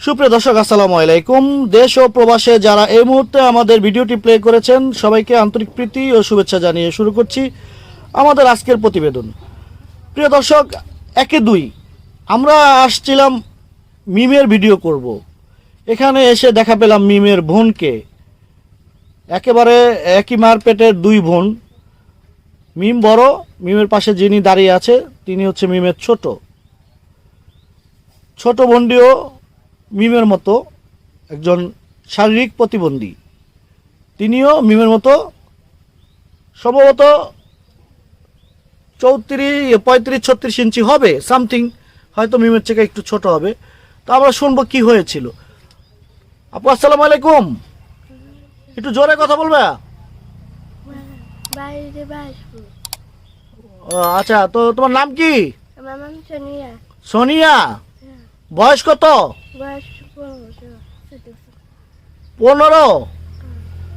সুপ্রিয় দর্শক, আসসালামু আলাইকুম। দেশ ও প্রবাসে যারা এই মুহূর্তে আমাদের ভিডিওটি প্লে করেছেন, সবাইকে আন্তরিক প্রীতি ও শুভেচ্ছা জানিয়ে শুরু করছি আমাদের আজকের প্রতিবেদন। প্রিয় দর্শক, একে দুই, আমরা আসছিলাম মিমের ভিডিও করব। এখানে এসে দেখা পেলাম মিমের বোনকে। একেবারে একই মার পেটের দুই বোন। মিম বড়, মিমের পাশে যিনি দাঁড়িয়ে আছে, তিনি হচ্ছে মিমের ছোট। ছোট বোনটিও মিমের মতো একজন শারীরিক প্রতিবন্ধী। তিনিও মিমের মতো সম্ভবত চৌত্রিশ পঁয়ত্রিশ ছত্রিশ ইঞ্চি হবে সামথিং। হয়তো মিমের থেকে একটু ছোট হবে। তো আমরা শুনব কি হয়েছিল। আপু আসসালামু আলাইকুম। একটু জোরে কথা বলবে? আচ্ছা তো তোমার নাম কি? সোনিয়া। সোনিয়া? বয়স কত? পনেরো।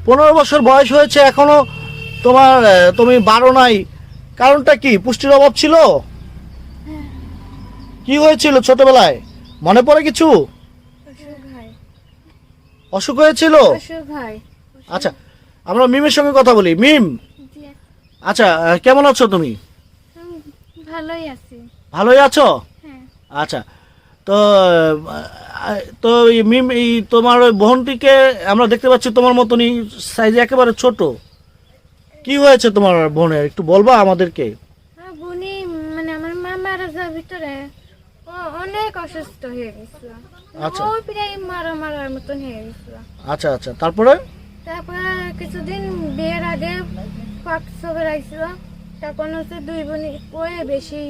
পনেরো? বছর বয়স হয়েছে এখনও তোমার তুমি বারো নাই। কারণটা কি? পুষ্টির অভাব ছিল? কি হয়েছিল ছোটবেলায়? মনে পড়ে কিছু? অসুখ হয়। অসুখ হয়েছিল? আচ্ছা আমরা মিমের সঙ্গে কথা বলি। মিম? আচ্ছা কেমন আছো তুমি? ভালোই আছি। ভালোই আছো? হ্যাঁ। আচ্ছা তো তো মিম এই তোমার ওই বোনটিকে আমরা দেখতে পাচ্ছি তোমার মতনই সাইজে একেবারে ছোট। কি হয়েছে তোমার বোনের? একটু বলবা আমাদেরকে। আমার বোনই মানে আমার মা মারা যাওয়ার ভিতরে ও অনেক অসুস্থ হয়ে গেছিল। আচ্ছা। ও প্রায় মারা মারার মতন হয়ে গেছিল। আচ্ছা আচ্ছা। তারপরে? তারপরে কিছুদিন বিয়ের আগে পাক সবে রাখছিল। তখন হচ্ছে দুই বোনই ওই বেশি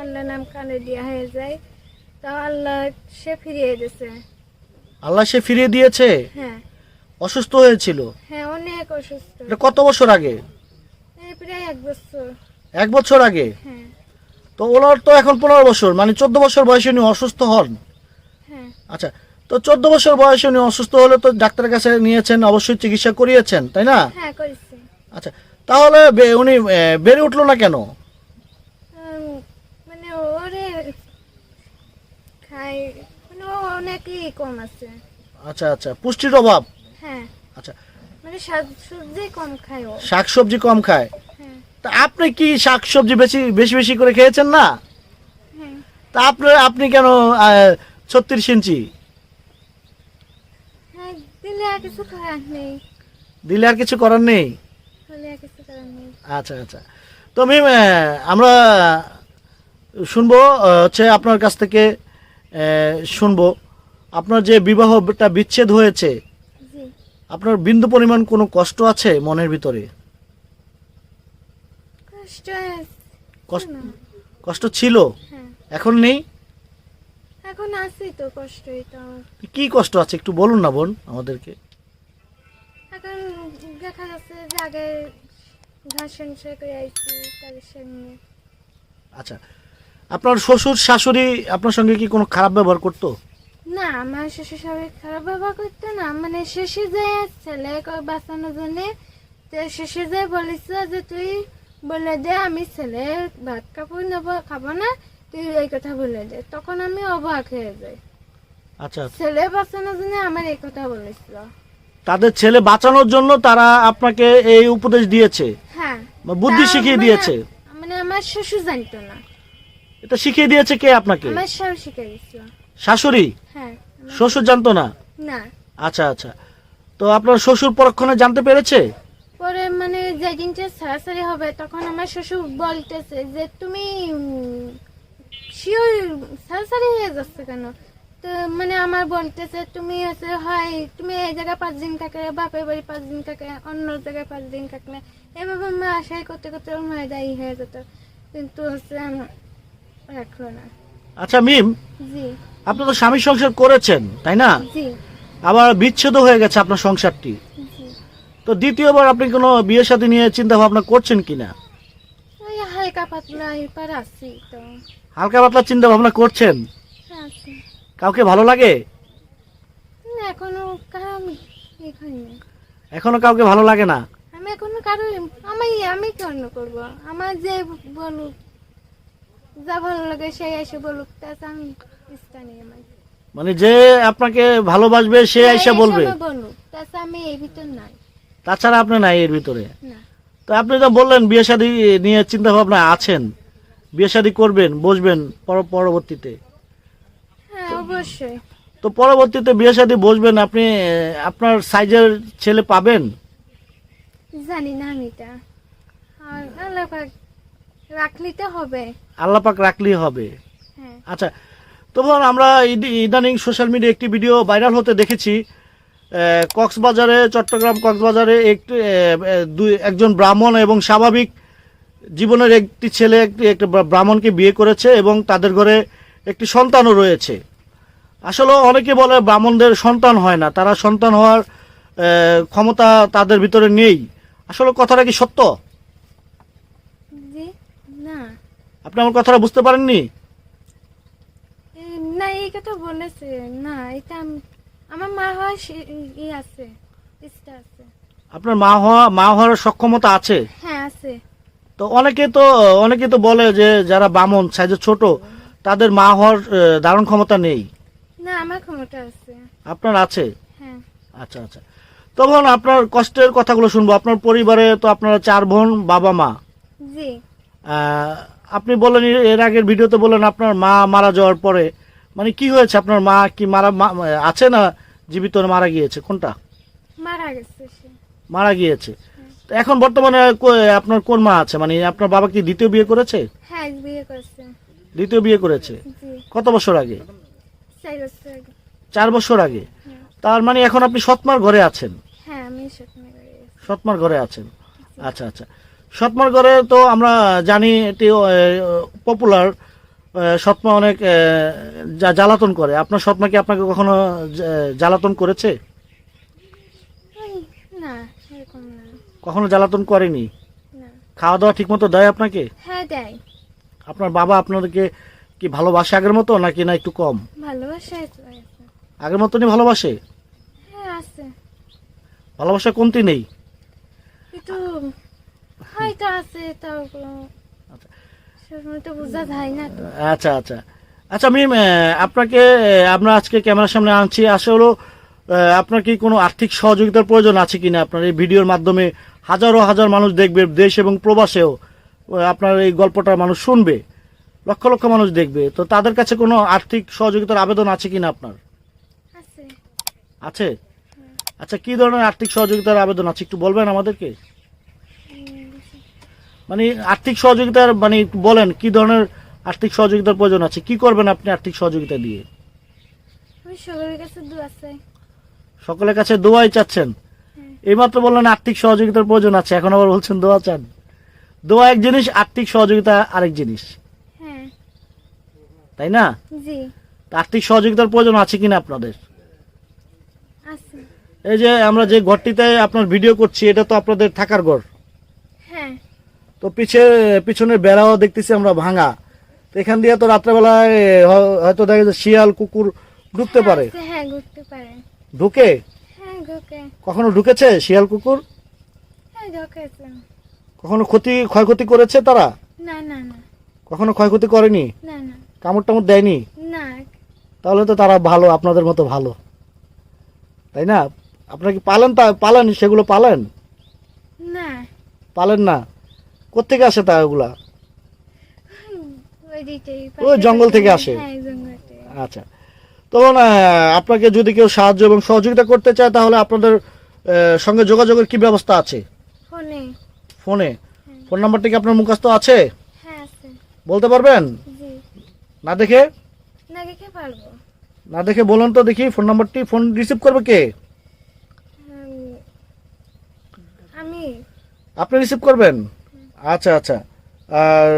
আল্লাহ নাম কানে দেওয়া হয়ে যায়। তা আল্লাহ সে ফিরিয়ে দিয়েছে। আল্লাহ সে ফিরিয়ে দিয়েছে? হ্যাঁ। অসুস্থ হয়েছিল? হ্যাঁ অনেক অসুস্থ। এটা কত বছর আগে? এই প্রায় এক বছর। এক বছর আগে? হ্যাঁ। তো ওনার তো এখন পনেরো বছর মানে চোদ্দ বছর বয়সে উনি অসুস্থ হন। হ্যাঁ। আচ্ছা তো চোদ্দ বছর বয়সে উনি অসুস্থ হলে তো ডাক্তারের কাছে নিয়েছেন অবশ্যই চিকিৎসা করিয়েছেন তাই না? হ্যাঁ করেছি। আচ্ছা তাহলে উনি বেড়ে উঠল না কেন? খাই মানে অনেকই কম আছে। আচ্ছা আচ্ছা পুষ্টির অভাব? হ্যাঁ। আচ্ছা। মানে শাক কম খায় ও। শাকসবজি কম খায়? হ্যাঁ। তা আপনি কি শাকসবজি বেশি বেশি বেশি করে খেয়েছেন না? হ্যাঁ। তা আপনি আপনি কেন ছত্রিশ ইঞ্চি? হ্যাঁ দিলে আর কিছু করার নেই। দিলে আর কিছু করার নেই? আচ্ছা আচ্ছা। তো মিম আমরা শুনব হচ্ছে আপনার কাছ থেকে শুনব। আপনার যে বিবাহটা বিচ্ছেদ হয়েছে আপনার বিন্দু পরিমাণ কোনো কষ্ট আছে মনের ভিতরে? কষ্ট ছিল? হ্যাঁ। এখন নেই? এখন আছি তো কষ্টই তো। কি কষ্ট আছে একটু বলুন না বোন আমাদেরকে। এখন দেখা যাচ্ছে যে আগে করে আইছি তাদের আচ্ছা আপনার শ্বশুর শাশুড়ি আপনার সঙ্গে কি কোনো খারাপ ব্যবহার করতো? না আমার শ্বশুর সবাই খারাপ ব্যবহার করতো না। মানে শেষে যে ছেলে বাঁচানোর জন্য তো শেষে যে বলেছ যে তুই বলে দে আমি ছেলে ভাত কাপড় নেব খাব না তুই এই কথা বলে দে। তখন আমি অবাক হয়ে যাই। আচ্ছা। ছেলে বাঁচানোর জন্য আমার এই কথা বলেছিল। তাদের ছেলে বাঁচানোর জন্য তারা আপনাকে এই উপদেশ দিয়েছে? হ্যাঁ। বুদ্ধি শিখিয়ে মানে- দিয়েছে? মানে আমার শ্বশুর জানতো না। এটা শিখিয়ে দিয়েছে কে আপনাকে? আমার শাশু শিখে দিছিল শাশুড়ি? হ্যাঁ। শ্বশুর জানতো না? না। আচ্ছা আচ্ছা। তো আপনার শ্বশুর পরক্ষণে জানতে পেরেছে? পরে মানে যেদিনটা সারাসারি হবে তখন আমার শ্বশুর বলতেছে যে তুমি শিওর সারাসারি হয়ে যাচ্ছে কেন? তো মানে আমার বলতেছে তুমি হচ্ছে হয় তুমি এই জায়গায় পাঁচ দিন থাকে বাপের বাড়ি পাঁচ দিন থাকে অন্য জায়গায় পাঁচ দিন থাকলে। এভাবে আমার আশাই করতে করতে মায়ের দায়ী হয়ে যেত। কিন্তু হচ্ছে রাখল না। আচ্ছা মিম? জি। আপনি তো স্বামী সংসার করেছেন তাই না? জি। আবার বিচ্ছেদ হয়ে গেছে আপনার সংসারটি। তো দ্বিতীয়বার আপনি কোনো বিয়ের সাথে নিয়ে চিন্তা ভাবনা করছেন কিনা হালকা পাতলা এবার আছি তো। হালকা পাতলা চিন্তা ভাবনা করছেন কাউকে ভালো লাগে? এখনও এখনও কাউকে ভালো লাগে না? আমি এখনও কারও আমি আমি কেন করব? আমার যে বলুক যা ভালো লাগে সেই এসে বলুক তাতে আমি নেই আমার। মানে যে আপনাকে ভালোবাসবে সে হ্যাঁ, এসে বলবে? বলুক তাছাড়া আমি এই ভিতর নাই। তাছাড়া আপনি নাই এর ভিতরে? না। তো আপনি তো বললেন বিয়ে শাদী নিয়ে চিন্তা ভাবনা আছেন। বিয়ে শাদী করবেন বসবেন পরবর্তীতে। হ্যাঁ অবশ্যই। তো পরবর্তীতে বিয়ে শাদী বসবেন আপনি আপনার সাইজের ছেলে পাবেন? জানি না আমি এটা। আর আল্লাহ পাক রাখলি হবে। আল্লাহ পাক রাখলেই হবে। হ্যাঁ। আচ্ছা তখন আমরা ইদি- ইদানিং সোশ্যাল মিডিয়া একটি ভিডিও ভাইরাল হতে দেখেছি। কক্সবাজারে চট্টগ্রাম কক্সবাজারে একটি দুই একজন ব্রাহ্মণ এবং স্বাভাবিক জীবনের একটি ছেলে একটি একটা ব্রাহ্মণকে বিয়ে করেছে এবং তাদের ঘরে একটি সন্তানও রয়েছে। আসলে অনেকে বলে ব্রাহ্মণদের সন্তান হয় না তারা সন্তান হওয়ার ক্ষমতা তাদের ভিতরে নেই। আসলে কথাটা কি সত্য জি না আপনি আমার কথাটা বুঝতে পারেননি? না এই কথা বলেছে। না এটা আমি- আমার মা হয় সে- ই আছে ইচ্ছা আছে। আপনার মা হওয়া মা হওয়ার সক্ষমতা আছে? হ্যাঁ আছে। তো অনেকে তো অনেকে তো বলে যে যারা বামন সাইজে ছোট তাদের মা হওয়ার ধারণ ক্ষমতা নেই। না আমার ক্ষমতা আছে। আপনার আছে? হ্যাঁ। আচ্ছা আচ্ছা। তখন আপনার কষ্টের কথাগুলো শুনব। আপনার পরিবারে তো আপনারা চার বোন বাবা মা জি আপনি বললেন এর- আগের ভিডিওতে বললেন আপনার মা মারা যাওয়ার পরে মানে কি হয়েছে? আপনার মা কি মারা আছে না জীবিত মারা গিয়েছে? কোনটা? মারা গেছে মারা গিয়েছে। তো এখন বর্তমানে আপনার কোন মা আছে? মানে আপনার বাবা কি দ্বিতীয় বিয়ে করেছে? হ্যাঁ বিয়ে করছে। দ্বিতীয় বিয়ে করেছে? কত বছর আগে? চার বছর আগে। হ্যাঁ। তার মানে এখন আপনি সৎমার ঘরে আছেন? হ্যাঁ আমি সৎমার ঘরে আছেন। আচ্ছা আচ্ছা। সৎমার ঘরে তো আমরা জানি এটি পপুলার সৎমা অনেক জ্বালাতন করে। আপনার সৎমা কি আপনাকে কখনো জ্বালাতন করেছে? না কখনো জ্বালাতন করেনি? খাওয়া দাওয়া ঠিক মতো দেয় আপনাকে? হ্যাঁ দেয়। আপনার বাবা আপনাদেরকে কি ভালোবাসে আগের মতো নাকি না একটু কম? ভালোবাসা আগের মতনই ভালোবাসে? হ্যাঁ আছে। ভালোবাসা কমতি নেই? একটু হয়তো আছে তাও আচ্ছা। তো বোঝা যায় না আচ্ছা। আচ্ছা আচ্ছা মিম আপনাকে আমরা আজকে ক্যামেরার সামনে আনছি। আসলে আহ, আপনার কি কোনো আর্থিক সহযোগিতার প্রয়োজন আছে কিনা? আপনার এই ভিডিওর মাধ্যমে হাজারো হাজার মানুষ দেখবে দেশ এবং প্রবাসেও আপনার এই গল্পটা মানুষ শুনবে লক্ষ লক্ষ মানুষ দেখবে। তো তাদের কাছে কোনো আর্থিক সহযোগিতার আবেদন আছে কিনা আপনার? আছে? আচ্ছা কি ধরনের আর্থিক সহযোগিতার আবেদন আছে? একটু বলবেন আমাদেরকে? মানে আর্থিক সহযোগিতার মানে বলেন কি ধরনের আর্থিক সহযোগিতার প্রয়োজন আছে? কি করবেন আপনি আর্থিক সহযোগিতা দিয়ে? সকলের কাছে দোয়াই চাচ্ছেন? হ্যাঁ। এইমাত্র বললেন আর্থিক সহযোগিতার প্রয়োজন আছে এখন আবার বলছেন দোয়া চান। দোয়া এক জিনিস আর্থিক সহযোগিতা আরেক জিনিস। হ্যাঁ। তাই না? আর্থিক সহযোগিতার প্রয়োজন আছে কিনা আপনাদের? এই যে আমরা যে ঘরটিতে আপনার ভিডিও করছি এটা তো আপনাদের থাকার ঘর। তো পিছে পিছনের বেড়াও দেখতেছি আমরা ভাঙা। তো এখান দিয়ে তো রাত্রেবেলায় হয়তো দেখা যায় শিয়াল কুকুর ঢুকতে পারে। হ্যাঁ পারে। ঢুকে? হ্যাঁ ঢোকে। কখনো ঢুকেছে শিয়াল কুকুর? হ্যাঁ ঢোকেছে। কখনো ক্ষতি ক্ষয়ক্ষতি করেছে তারা? না না না। কখনো ক্ষয়ক্ষতি করেনি? না না। কামড় টামড় দেয়নি? না। তাহলে তো তারা ভালো আপনাদের মতো ভালো। তাই না? আপনারা কি পালেন তা পালেন? সেগুলো পালেন? না। পালেন না? কোথেকে আসে তা ওগুলা ওই জঙ্গল থেকে আসে? হ্যাঁ আচ্ছা। তখন আপনাকে যদি কেউ সাহায্য এবং সহযোগিতা করতে চায় তাহলে আপনাদের সঙ্গে যোগাযোগের কি ব্যবস্থা আছে? ফোনে। ফোনে? ফোন নাম্বারটি কি আপনার মুখস্থ আছে? হ্যাঁ আছে। বলতে পারবেন? না দেখে? না দেখে পারব। না দেখে বলুন তো দেখি ফোন নাম্বারটি ফোন রিসিভ করবে কে? আমি। আপনি রিসিভ করবেন? আচ্ছা আচ্ছা। আর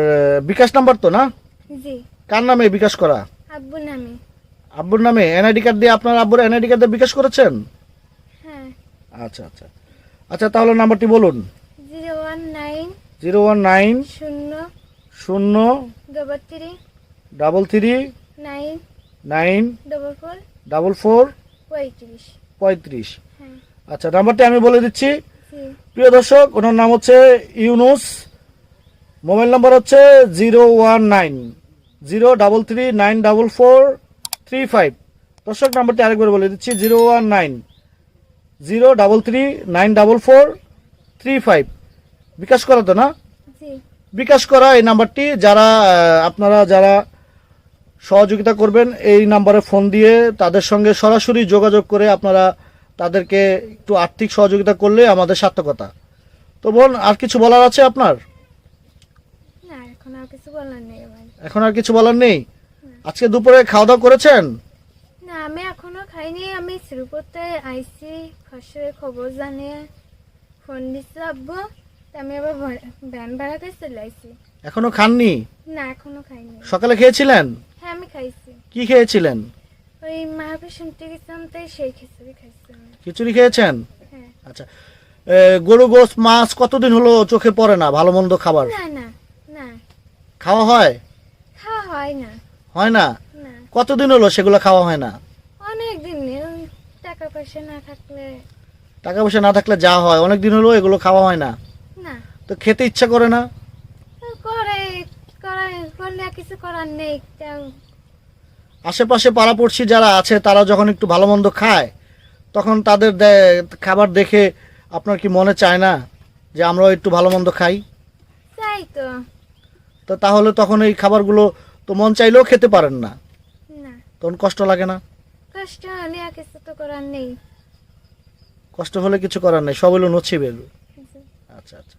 বিকাশ নাম্বার তো না? জি। কার নামে বিকাশ করা? আব্বু নামে। আব্বুর নামে? এনআইডি কার্ড দিয়ে আপনার আব্বুর এনআইডি কার্ড দিয়ে বিকাশ করেছেন? হ্যাঁ। আচ্ছা আচ্ছা। আচ্ছা তাহলে নাম্বারটি বলুন। Zero one nine zero one nine শূন্য শূন্য double three double three nine nine double four double four পঁয়ত্রিশ। পঁয়ত্রিশ। হ্যাঁ। আচ্ছা নাম্বারটি আমি বলে দিচ্ছি। প্রিয় দর্শক ওনার নাম হচ্ছে ইউনুস। মোবাইল নম্বর হচ্ছে zero one nine zero double three nine double four three five. দর্শক নাম্বারটি আরেকবার বলে দিচ্ছি zero one nine zero double three nine double four three five. BKash করা তো না? বিকাশ করা এই নাম্বারটি যারা আপনারা যারা সহযোগিতা করবেন এই নাম্বারে ফোন দিয়ে তাদের সঙ্গে সরাসরি যোগাযোগ করে আপনারা তাদেরকে একটু আর্থিক সহযোগিতা করলে আমাদের সার্থকতা। তো বোন আর কিছু বলার আছে আপনার? আর কিছু বলার নেই ভাই এখন আর কিছু বলার নেই? আজকে দুপুরে খাওয়া দাওয়া করেছেন? না আমি এখনও খাইনি। আমি শ্রীপুরতে আইসি ফসলের খবর জানিয়ে ফোন দিচ্ছে আব্বু। আমি আবার ভা- ভ্যান ভাড়াতে চলে আইসি। এখনও খাননি? না এখনও খাইনি। সকালে খেয়েছিলেন? হ্যাঁ আমি খাইছি। কি খেয়েছিলেন? ওই মাহাবীর শুনতে গেছিলাম তাই সেই খিচুড়ি খাইছি আমি। খিচুড়ি খেয়েছেন? হ্যাঁ। আচ্ছা। গরু গোস মাছ কতদিন হলো চোখে পড়ে না ভালো মন্দ খাবার? না না। খাওয়া হয়? খাওয়া হয় না। হয় না? না। কতদিন হলো সেগুলো খাওয়া হয় না? অনেক দিন টাকা পয়সা না থাকলে। টাকা পয়সা না থাকলে যা হয় অনেক দিন হলো এগুলো খাওয়া হয় না? না। তো খেতে ইচ্ছা করে না? করে করা করলে কিছু করার নেই তাও। আশেপাশে পাড়াপড়শি যারা আছে তারা যখন একটু ভালো মন্দ খায় তখন তাদের খাবার দেখে আপনার কি মনে চায় না যে আমরাও একটু ভালো মন্দ খাই? চাই তো। তো তাহলে তখন এই খাবারগুলো তো মন চাইলেও খেতে পারেন না। না। তখন কষ্ট লাগে না? কষ্ট হলে আর কিছু তো করার নেই। কষ্ট হলে কিছু করার নেই সব হলো নছিবের জি। আচ্ছা আচ্ছা।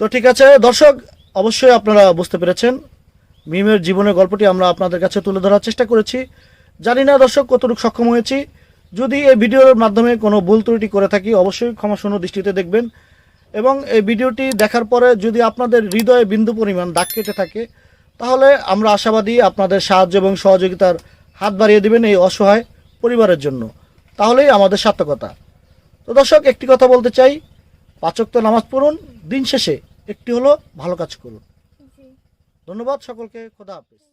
তো ঠিক আছে দর্শক অবশ্যই আপনারা বুঝতে পেরেছেন মিমের জীবনের গল্পটি আমরা আপনাদের কাছে তুলে ধরার চেষ্টা করেছি। জানি না দর্শক কতটুকু সক্ষম হয়েছি। যদি এই ভিডিওর মাধ্যমে কোনো ভুল ত্রুটি করে থাকি অবশ্যই ক্ষমাশূন্য দৃষ্টিতে দেখবেন। এবং এই ভিডিওটি দেখার পরে যদি আপনাদের হৃদয়ে বিন্দু পরিমাণ দাগ কেটে থাকে তাহলে আমরা আশাবাদী আপনাদের সাহায্য এবং সহযোগিতার হাত বাড়িয়ে দেবেন এই অসহায় পরিবারের জন্য। তাহলেই আমাদের সার্থকতা। তো দর্শক একটি কথা বলতে চাই। পাচক তো নামাজ পড়ুন দিন শেষে একটি হলো ভালো কাজ করুন। ধন্যবাদ সকলকে। খোদা হাফেজ।